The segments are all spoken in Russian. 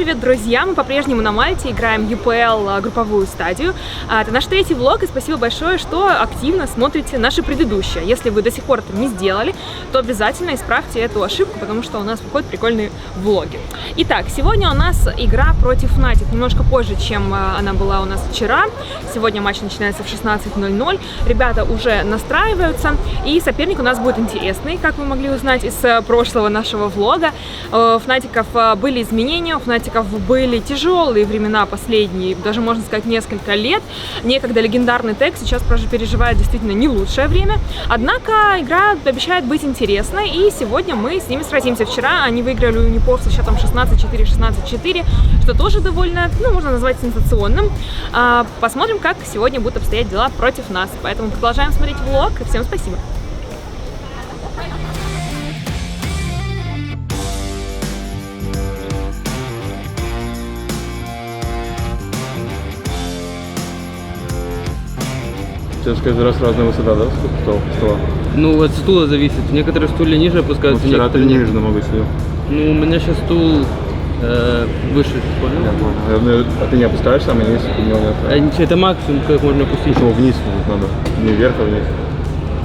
Привет, друзья! Мы по-прежнему на Мальте играем UPL а, групповую стадию. А, Это наш третий влог, и спасибо большое, что активно смотрите наши предыдущие. Если вы до сих пор это не сделали, то обязательно исправьте эту ошибку, потому что у нас выходят прикольные влоги. Итак, сегодня у нас игра против Fnatic, немножко позже, чем а, она была у нас вчера. Сегодня матч начинается в 16.00. Ребята уже настраиваются, и соперник у нас будет интересный, как вы могли узнать из э, прошлого нашего влога. Э, У Фнатиков э, были изменения, у Фнатиков были тяжелые времена последние, даже можно сказать несколько лет. Некогда легендарный тег сейчас переживает действительно не лучшее время. Однако игра обещает быть интересной, и сегодня мы с ними сразимся. Вчера они выиграли у Непов со счетом 16-4, 16-4, что тоже довольно, ну, можно назвать сенсационным. А, Посмотрим, как сегодня будут обстоять дела против нас. Поэтому продолжаем смотреть влог. Всем спасибо. У тебя же каждый раз разная высота, да, стола? стола? Ну, от стула зависит. Некоторые стулья ниже Ну, опускаются, вчера ты некоторые ниже нет. намного сидел. Ну, у меня сейчас стул э, выше, понял? Я понял. А ты не опускаешь самый низ? Ты не умеешь. А, ничего, это максимум, как можно опустить. Почему вниз надо? Не вверх, а вниз.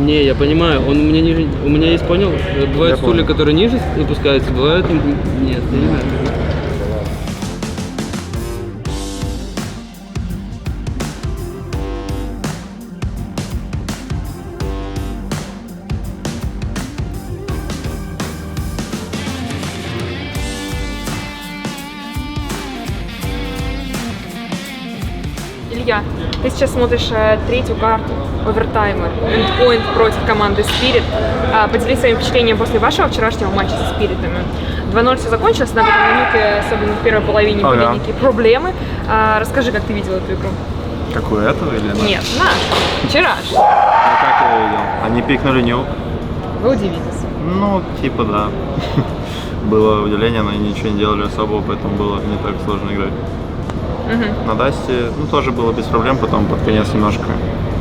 Не, я понимаю, он у меня ниже, у меня есть, понял? Э, Бывают Я стулья, понял. которые ниже опускаются, бывают нет, я не знаю. Илья, ты сейчас смотришь э, третью карту овертаймер, эндпоинт против команды Spirit. А, поделись своим впечатлением после вашего вчерашнего матча со Спиритами. 2-0 все закончилось, на этом минуте, особенно в первой половине, были Ага. некие проблемы. А, расскажи, как ты видел эту игру? Какую эту или нашу? Нет, наш, вчерашний. Ну, как я видел? Они пикнули нюк. Вы удивитесь. Ну, типа да. Было удивление, но они ничего не делали особого, поэтому было не так сложно играть. Мгм. На Дасте, ну, тоже было без проблем, потом под конец немножко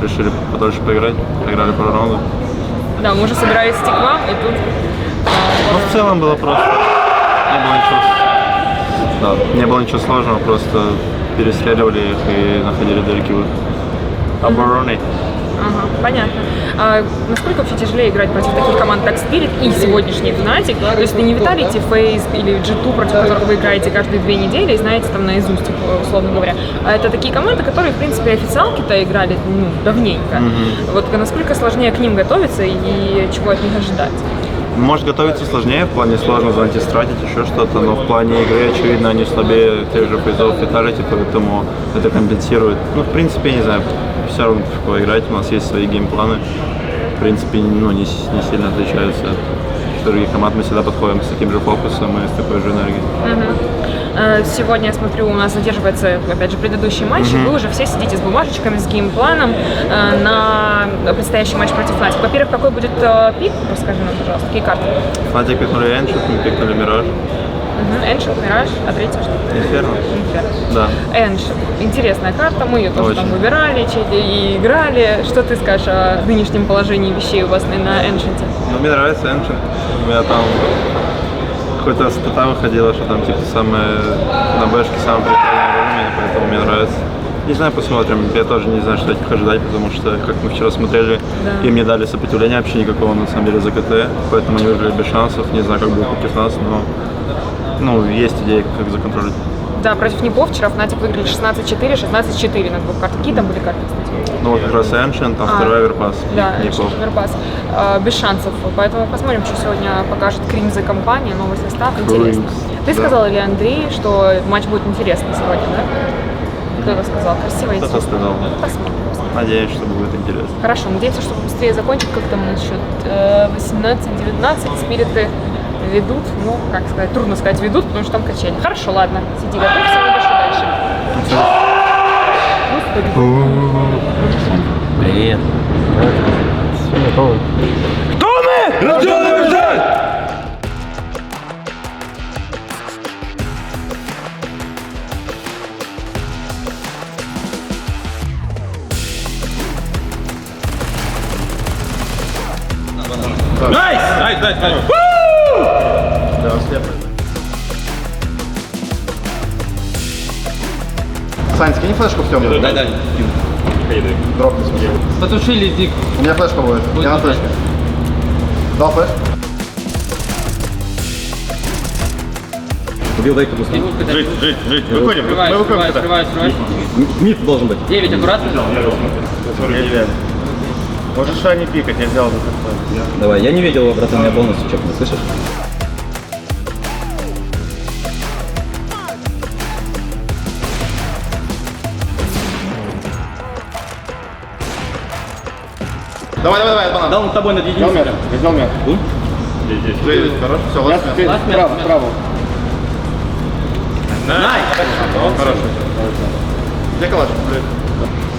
решили подольше поиграть, поиграли пару раундов. Да, мы уже собирались идти к вам, и тут... Ну, в целом было просто, не было ничего, да, не было ничего сложного, просто перестреливали их и находили далекий выход. Обороны. Ага, понятно. А насколько вообще тяжелее играть против таких команд, как Spirit и сегодняшний Fnatic? То есть это не Vitality, Face или G2, против которых вы играете каждые две недели и знаете там наизусть, их, условно говоря. А это такие команды, которые, в принципе, официалки-то играли ну, давненько. Вот насколько сложнее к ним готовиться и чего от них ожидать? Может готовиться сложнее, в плане сложно звонить стратить, еще что-то, но в плане игры, очевидно, они слабее тех же призов Vitality, поэтому это компенсирует. Ну, в принципе, не знаю, все равно какого играть, у нас есть свои геймпланы. В принципе, ну, не, не сильно отличаются от других команд. Мы всегда подходим с таким же фокусом и с такой же энергией. Э, Сегодня, я смотрю, у нас задерживается, опять же, предыдущий матч, и вы уже все сидите с бумажечками, с геймпланом э, на предстоящий матч против Fnatic. Во-первых, какой будет э, пик? Расскажи нам, пожалуйста, какие карты? Фнатик пикнули Эншит, мы пикнули Мираж. Эншит, Мираж, а третья что? Инферно? Инферно. Да. Эншит. Интересная карта, мы ее тоже там Очень. выбирали чуть и играли. Что ты скажешь о нынешнем положении вещей у вас на- Эншите? Ну, мне нравится Эншит. У меня там какой-то стата выходила, что там типа самое на бэшке самое прикольное уровень, поэтому мне нравится. Не знаю, посмотрим. Я тоже не знаю, что от них ожидать, потому что, как мы вчера смотрели, Да. им не дали сопротивления вообще никакого, на самом деле, за КТ, поэтому они выиграли без шансов. Не знаю, как будет против нас, но ну, есть идея, как законтролить. Да, против Непов вчера Fnatic выиграли 16-4, 16-4 на двух картах. Какие там были карты, кстати? Ну, вот как раз Ancient, там А, второй Аверпас, Да, Ников. Вербас. Э, Без шансов. Поэтому посмотрим, что сегодня покажет Крим за компания, новый состав. Интересно. Кримс, Ты да. сказал или Андрей, что матч будет интересный сегодня, да? Кто это сказал? Красиво идти. Кто-то сказал. Посмотрим. Надеюсь, что будет интересно. Хорошо, надеемся, что быстрее закончит, как там насчет э, 18-19, спириты ведут, ну, как сказать, трудно сказать ведут, потому что там качели. Хорошо, ладно, сиди, готовься, выдашь дальше. Господи. Привет. Все готово. Кто мы? Рожденный Nice! Nice, nice, nice. Сань, скинь флешку в темную. Дай. Дропни, в смысле. Потушили дик. У меня флешка будет. Я на флешке. Дал флеш? Убил Вейка пусто. Жить, жить, жить. Выходим. Открывай, Мы выходим открывай, открывай. Миф должен быть. 9, аккуратно. Можешь Шани пикать, я взял за такое. Давай, я не видел его, братан, я полностью чекнул, слышишь? Давай, давай, давай, банан. Да, он с тобой над единицей. прям. Взял мяч. Бум. Ты, хорош, все, ладно. Справа, справа. Хорошо. Где калаш?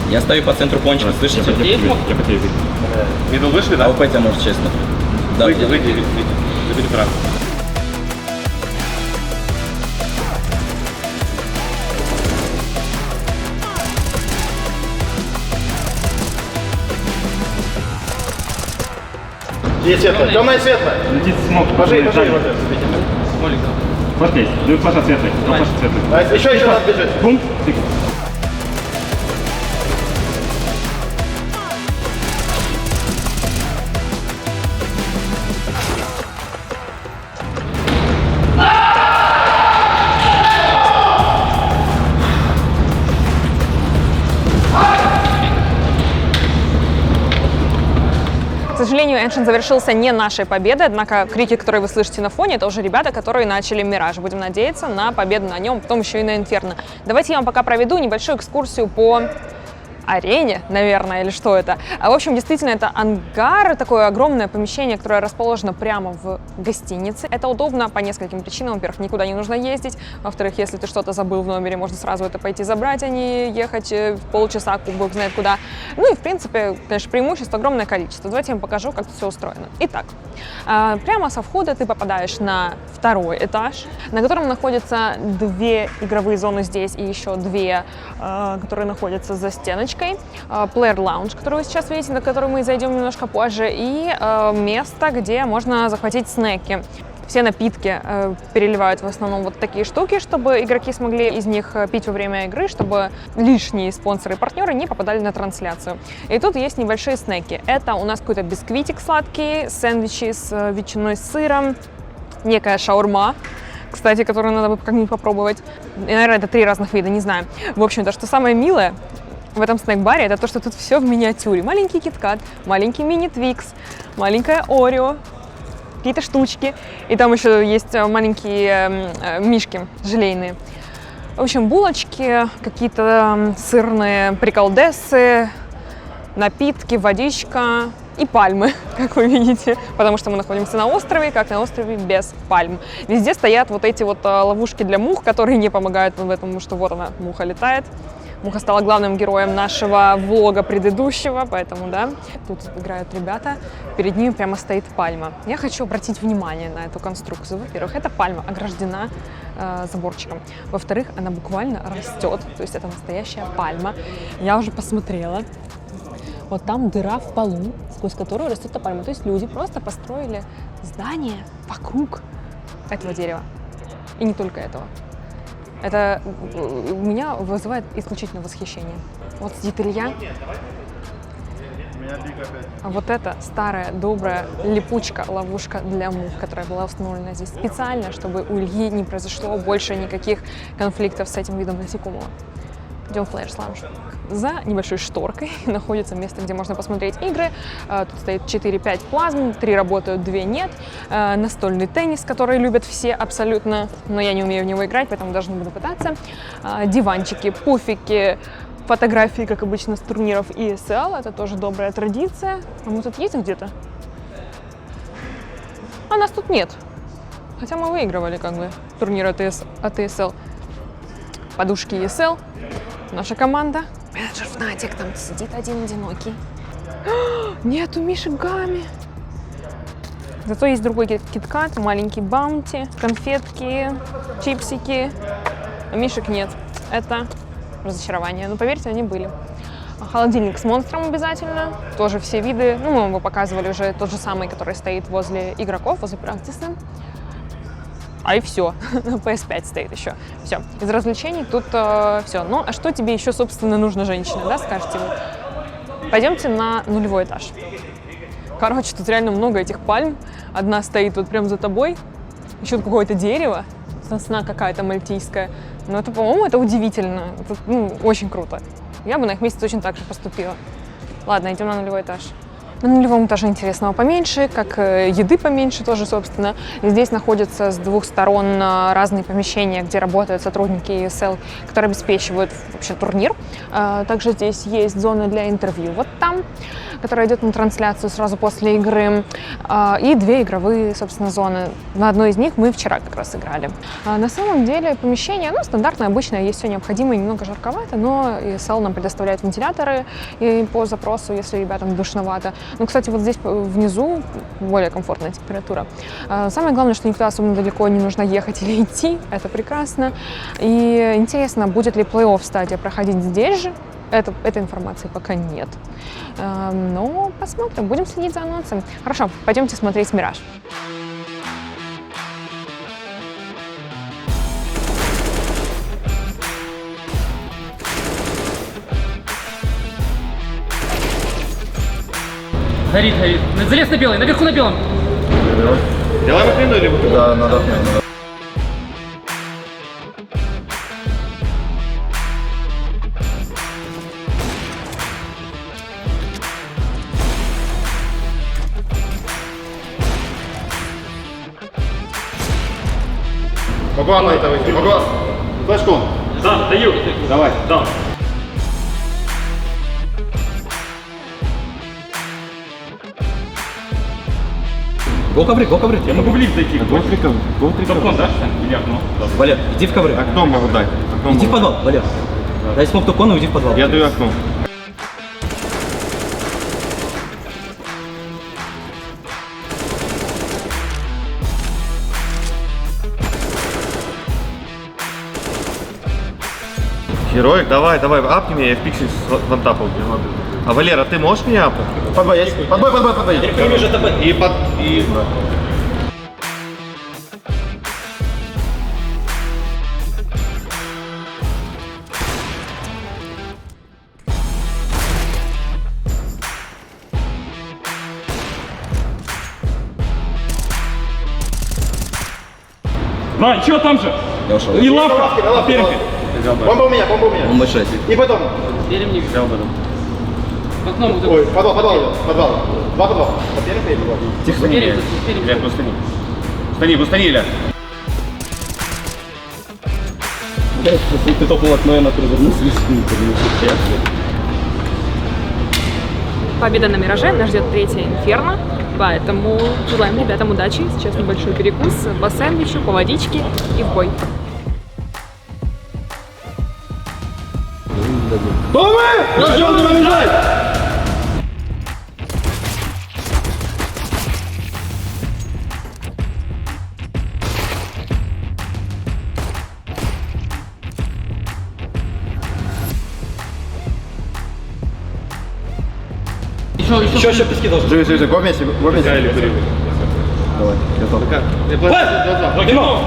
Я стою по центру пончика, слышите? Я хотел видеть. Мидл вышли, да? АВП тебя может, честно. Да, Выйди, выйди, выйди. Забери право. Есть светлая. Темная и светлая. Летит смог. Пожи, пожи. Смолик. Флэш есть. Ну, флэш светлый. Флэш светлый. А еще, еще надо бежать. Бум. Эншин завершился не нашей победой, однако крики, которые вы слышите на фоне, это уже ребята, которые начали Мираж. Будем надеяться на победу на нем, потом еще и на Инферно. Давайте я вам пока проведу небольшую экскурсию по арене, наверное, или что это. А, В общем, действительно, это ангар, такое огромное помещение, которое расположено прямо в гостинице. Это удобно по нескольким причинам. Во-первых, никуда не нужно ездить. Во-вторых, если ты что-то забыл в номере, можно сразу это пойти забрать, а не ехать э, полчаса, бог знает куда. Ну и, в принципе, конечно, преимуществ огромное количество. Давайте я вам покажу, как все устроено. Итак, а, прямо со входа ты попадаешь на второй этаж, на котором находятся две игровые зоны здесь и еще две, а, которые находятся за стеночкой. А, Player Lounge, который вы сейчас видите, на который мы зайдем немножко позже, и а, место, где можно захватить снеки. Все напитки э, переливают в основном вот такие штуки, чтобы игроки смогли из них э, пить во время игры, чтобы лишние спонсоры и партнеры не попадали на трансляцию. И тут есть небольшие снеки. Это у нас какой-то бисквитик сладкий, сэндвичи с э, ветчиной с сыром, некая шаурма, кстати, которую надо бы как-нибудь попробовать. И, наверное, это три разных вида, не знаю. В общем-то, что самое милое в этом снэк-баре, это то, что тут все в миниатюре. Маленький киткат, маленький мини-твикс, маленькая орео, какие-то штучки. И там еще есть э, маленькие м, э, мишки желейные. В общем, булочки, какие-то м, сырные приколдесы, напитки, водичка и пальмы, как вы видите, потому что мы находимся на острове, как на острове без пальм. Везде стоят вот эти вот а, ловушки для мух, которые не помогают в этом, что вот она, муха летает. Муха стала главным героем нашего влога предыдущего, поэтому, да, тут играют ребята, перед ними прямо стоит пальма. Я хочу обратить внимание на эту конструкцию. Во-первых, эта пальма ограждена э, заборчиком. Во-вторых, она буквально растет, то есть это настоящая пальма. Я уже посмотрела, вот там дыра в полу, сквозь которую растет эта пальма. То есть люди просто построили здание вокруг этого дерева. И не только этого. Это э, меня вызывает исключительно восхищение. Вот сидит Илья. А вот это старая, добрая липучка, ловушка для мух, которая была установлена здесь специально, чтобы у Ильи не произошло больше никаких конфликтов с этим видом насекомого. Идем в Flash Lounge. За небольшой шторкой находится место, где можно посмотреть игры. Э, Тут стоит 4-5 плазм, 3 работают, 2 нет. Э, Настольный теннис, который любят все абсолютно, но я не умею в него играть, поэтому даже не буду пытаться. Э, Диванчики, пуфики, фотографии, как обычно, с турниров ESL. Это тоже добрая традиция. А мы тут есть где-то? А нас тут нет. Хотя мы выигрывали как бы турнир от ESL. Подушки ESL. Наша команда. Менеджер Фнатик там сидит один одинокий. Нету Миши Гами. Зато есть другой кит- киткат, маленький баунти, конфетки, чипсики. А Мишек нет. Это разочарование. Но поверьте, они были. Холодильник с монстром обязательно. Тоже все виды. Ну, мы вам его показывали уже тот же самый, который стоит возле игроков, возле практиса. А и все. PS5 стоит еще. Все. Из развлечений тут все. Ну, а что тебе еще, собственно, нужно, женщина, да, скажете вы? Пойдемте на нулевой этаж. Короче, тут реально много этих пальм. Одна стоит вот прям за тобой. Еще какое-то дерево. Сосна какая-то мальтийская. Но это, по-моему, это удивительно. Это, ну, очень круто. Я бы на их месте точно так же поступила. Ладно, идем на нулевой этаж. На нулевом этаже интересного поменьше, как э, еды поменьше тоже, собственно. Здесь находятся с двух сторон э, разные помещения, где работают сотрудники ESL, которые обеспечивают вообще турнир. Э, Также здесь есть зона для интервью вот там, которая идет на трансляцию сразу после игры. И две игровые, собственно, зоны. На одной из них мы вчера как раз играли. На самом деле помещение, ну, стандартное, обычное, есть все необходимое, немного жарковато, но ESL нам предоставляет вентиляторы и по запросу, если ребятам душновато. Ну, кстати, вот здесь э, внизу более комфортная температура. А, Самое главное, что никуда особенно далеко не нужно ехать или идти. Это прекрасно. И интересно, будет ли плей-офф стадия проходить здесь же? Это, этой информации пока нет. Эм, Но посмотрим, будем следить за анонсом. Хорошо, пойдемте смотреть «Мираж». Горит, горит. Залез на белый, наверху на белом. Делаем отмену или выходим? Да, надо отмену. Могу на это выйти? Могу? Флешку. Да, даю. Давай. Да. Го ковры, го ковры. Я могу в лифт зайти. Гол три ковра. Гол три ковра. Топ-кон, да? Или окно? Валер, иди в ковры. Окно могу дать. Окно Иди в подвал, Валер. Дай смог топ-кон и уйди в подвал. Я даю окно. Героик, давай, давай, апни меня, я в пиксель с вантапом. А Валера, ты можешь меня? Подбой, есть? Подбой, подбой, подбой. И под... И... Вань, что там же? Я ушел. И лавка. Перки. Бомба у меня, бомба у меня. Он большой. И потом. Берем не взял В окно вот Ой, подвал, подвал подвал. Два подвала. Во-первых, и подвал. Тихо, стани, перек. Илья, ну стани. Стани, ну стани, Илья. Ты топнул окно, я на развернулся и Победа на «Мираже», нас ждет третья «Инферно», поэтому желаем ребятам удачи. Сейчас небольшой перекус по сэндвичу, по водичке и в бой. Еще, еще. Еще, еще пески должен. Живи, живи, живи. Го вместе, го вместе. Давай, готов. Кино.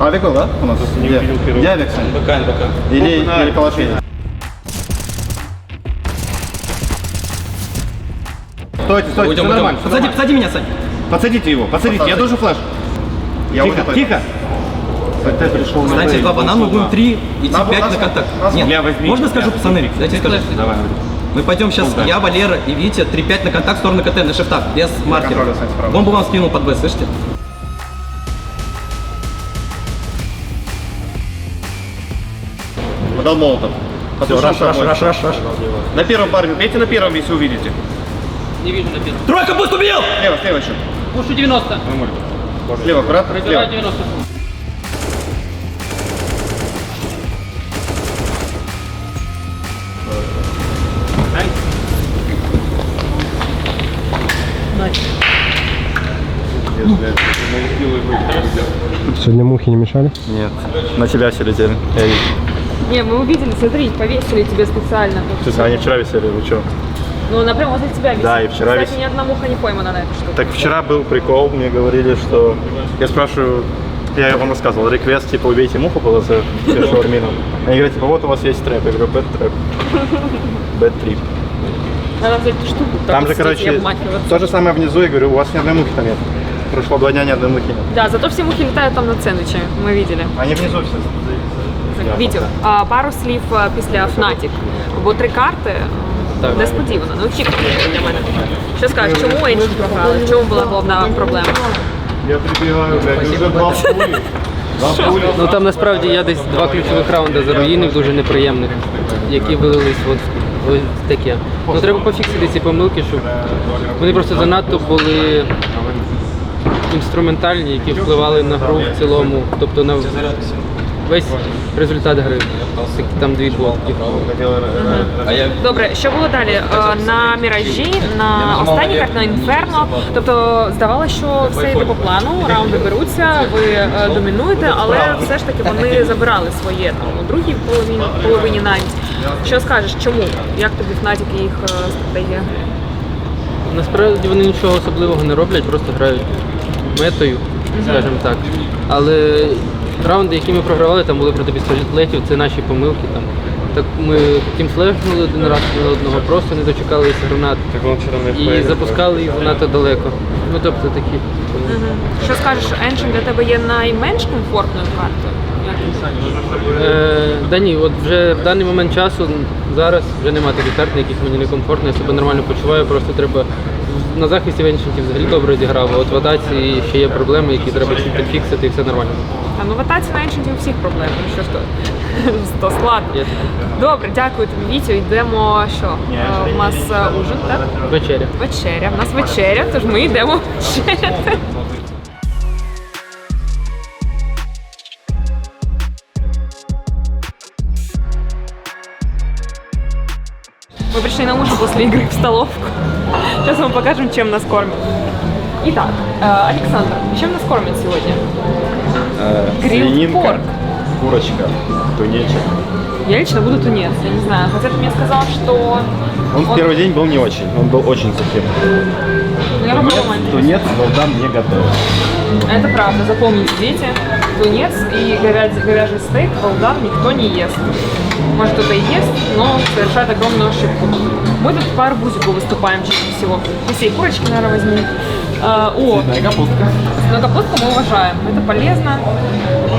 А, Викол, да? У нас? Где? Где Викс? НБК, НБК. Или, или Калашвили? Стойте, стойте, Уйдем, все уйдем. нормально. Подсади, подсади меня, Сань. Подсадите его, подсадите, я должен флеш. Я Тихо, тихо. Ты пришел на Дайте два банана, мы будем три, идти Нас- пять на контакт. Нет, можно скажу, пацаны? Дайте скажу. Давай. Мы пойдем сейчас, я, Валера и Витя, 3-5 на контакт в сторону КТ на шифтах, без маркера. контроля, Сань, справа. Бомбу вам скинул под Б, слышите? Подал молотов. Послушай, Раш, раш, раш, раш, раш. На первом парне, бейте на первом, если увидите. Не вижу на первом. Тройка, пусть убил! Слева, слева еще. Пушу 90. Слева, аккуратно, Пробираю слева. 90. Сегодня мухи не мешали? Нет. На тебя все летели. Я видел. Не, мы увидели, смотри, повесили тебе специально. Слушай, они вчера висели, вы что? Ну, напрямую возле тебя висит. Да, и вчера Кстати, вис- ни одна муха не поймана на эту штуку. Так вчера был прикол, мне говорили, что... Я спрашиваю, Я вам рассказывал, реквест, типа, убейте муху было за шаурмином. Они говорят, типа, вот у вас есть трэп. Я говорю, бэт трэп. Бэт трип. Надо взять эту штуку. Там же, короче, то же самое внизу. Я говорю, у вас ни одной мухи там нет. Прошло два дня, ни одной мухи нет. Да, зато все мухи летают там над сэндвичем, ми видели. Они внизу все. Так, Вітю, а, пару слів а, після Fnatic, бо три карти а, Так. несподівано, ну очікувано для мене. Що скажеш, чому Ancient програли? В чому була головна проблема? Я прибегаю, блядь, уже два в. Ну там насправді я десь два ключових раунди заруїнив дуже неприємних, які вилились от в таке. Ну треба пофіксити ці помилки, щоб вони просто занадто були інструментальні, які впливали на гру в цілому, тобто на весь результат гри. Так, Там дві блоки. Добре, що було далі? Е, На міражі, на останній карті, на інферно. Тобто здавалося, що все йде по плану, раунди беруться, ви е, домінуєте, але все ж таки вони забирали своє там у другій половині, половині навіть. Що скажеш, чому? Як тобі і їх е, стратегія? Насправді вони нічого особливого не роблять, просто грають метою, скажімо так. Але раунди, які ми програвали, там були проти пістолетів, це наші помилки. Там. Так ми тім флешнули один раз на одного, просто не дочекалися гранат і запускали їх занадто далеко. Ну тобто такі. помилки. Що скажеш, Ancient для тебе є найменш комфортною картою? Е, да ні, от вже в даний момент часу зараз вже немає таких карт, на яких мені не комфортно, я себе нормально почуваю, просто треба на захисті Веншентів взагалі добре зіграв. а От в атаці ще є проблеми, які треба чуть фіксити, і все нормально. Та ну в атаці у всіх проблем. Що ж то? То складно. Добре, дякую тобі, Вітю. Йдемо що? Е, У нас е, ужин, так? вечеря. Вечеря. У нас вечеря, тож ми йдемо вечеряти. Мы пришли на ужин после игры в столовку. Сейчас вам покажем, чем нас кормят. Итак, э, Александр, чем нас кормят сегодня? Свининка, порк. курочка, тунечек. Я лично буду тунец, я не знаю. Хотя ты мне сказал, что... Он в первый день был не очень, он был очень сухим. Ну, я. Тунец Волдан не готовит. Это правда, запомните, дети. Тунец и говяжий, говяжий стейк волдан никто не ест. Может кто-то и ест, но совершает огромную ошибку. Мы тут по арбузику выступаем чаще всего. И курочки, наверное, возьмем. А, о, капустка. но капустку мы уважаем. Это полезно,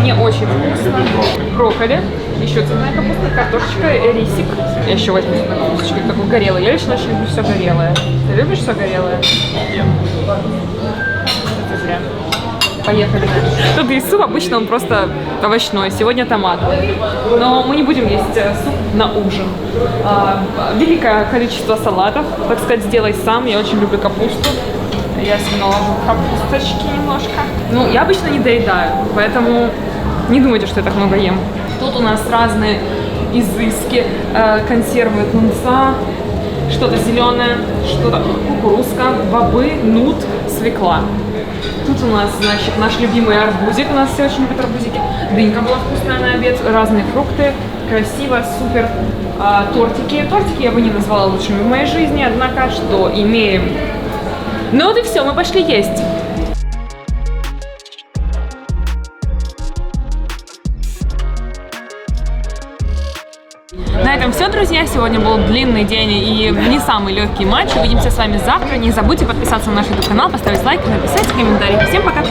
не очень вкусно. Брокколи, еще цветная капуста, картошечка, рисик. Я еще возьму цветную капусточку, такой горелый. Я лично очень люблю все горелое. Ты любишь все горелое? Нет. Поехали дальше. Тут есть суп, обычно он просто овощной, сегодня томатный. Но мы не будем есть э, суп на ужин. А, великое количество салатов, так сказать, сделай сам. Я очень люблю капусту. Я себе наложу капусточки немножко. Ну, я обычно не доедаю, поэтому не думайте, что я так много ем. Тут у нас разные изыски, э, консервы тунца, что-то зеленое, что-то кукурузка, бобы, нут, свекла. Тут у нас, значит, наш любимый арбузик, у нас все очень любят арбузики. Дынька была вкусная на обед, разные фрукты, красиво, супер. А, тортики. Тортики я бы не назвала лучшими в моей жизни, однако что имеем. Ну вот и все, мы пошли есть. Этом все, друзья. Сегодня был длинный день и не самый легкий матч. Увидимся с вами завтра. Не забудьте подписаться на наш YouTube канал, поставить лайк написать комментарий. Всем пока!